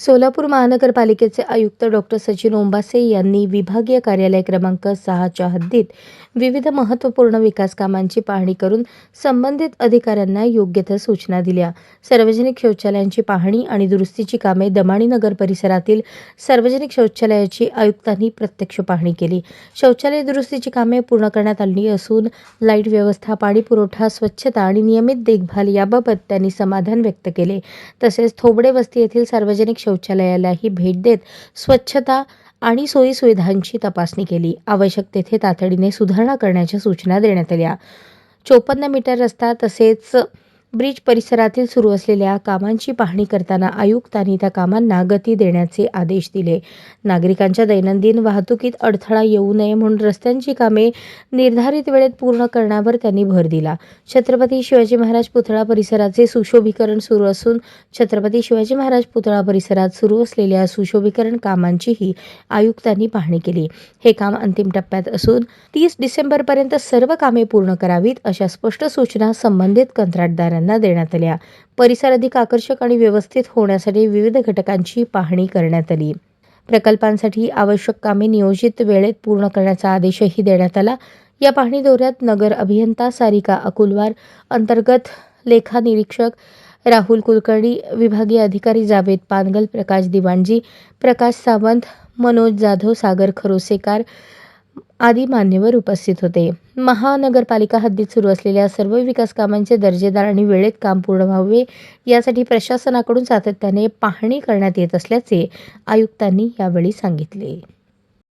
सोलापूर महानगरपालिकेचे आयुक्त डॉक्टर सचिन ओंबासे यांनी विभागीय कार्यालय क्रमांक सहाच्या हद्दीत विविध महत्त्वपूर्ण विकास कामांची पाहणी करून संबंधित अधिकाऱ्यांना योग्य त्या सूचना दिल्या. सार्वजनिक शौचालयांची पाहणी आणि दुरुस्तीची कामे दमाणी नगर परिसरातील सार्वजनिक शौचालयाची आयुक्तांनी प्रत्यक्ष पाहणी केली. शौचालय दुरुस्तीची कामे पूर्ण करण्यात आली असून लाइट व्यवस्था पाणी पुरवठा स्वच्छता आणि नियमित देखभाल याबाबत त्यांनी समाधान व्यक्त केले. तसेच थोबडे वस्ती येथील सार्वजनिक शौचालयालाही भेट देत स्वच्छता आणि सोयीसुविधांची तपासणी केली. आवश्यक तेथे तातडीने सुधारणा करण्याच्या सूचना देण्यात आल्या. चोपन्न मीटर रस्ता तसेच ब्रिज परिसरातील सुरू असलेल्या कामांची पाहणी करताना आयुक्तांनी त्या कामांना गती देण्याचे आदेश दिले. नागरिकांच्या दैनंदिन वाहतुकीत अडथळा येऊ नये म्हणून रस्त्यांची कामे निर्धारित वेळेत पूर्ण करण्यावर त्यांनी भर दिला. छत्रपती शिवाजी महाराज पुतळा परिसराचे सुशोभीकरण सुरू असून छत्रपती शिवाजी महाराज पुतळा परिसरात सुरू असलेल्या सुशोभीकरण कामांचीही आयुक्तांनी पाहणी केली. हे काम अंतिम टप्प्यात असून तीस डिसेंबरपर्यंत सर्व कामे पूर्ण करावीत अशा स्पष्ट सूचना संबंधित कंत्राटदारांना देण्यात आल्या. परिसर अधिक आकर्षक आणि व्यवस्थित होण्यासाठी विविध घटकांची पाहणी करण्यात आली. प्रकल्पांसाठी आवश्यक कामे नियोजित वेळेत पूर्ण करण्याचा आदेशही देण्यात आला. या पाहणी दौऱ्यात नगर अभियंता सारिका अकुलवार अंतर्गत लेखा निरीक्षक राहुल कुलकर्णी विभागीय अधिकारी जावेद पानगल प्रकाश दिवाणजी प्रकाश सावंत मनोज जाधव सागर खरोसेकार आदी मान्यवर उपस्थित होते. महानगरपालिका हद्दीत सुरू असलेल्या सर्व विकास कामांचे दर्जेदार आणि वेळेत काम पूर्ण व्हावे यासाठी प्रशासनाकडून सातत्याने पाहणी करण्यात येत असल्याचे आयुक्तांनी यावेळी सांगितले.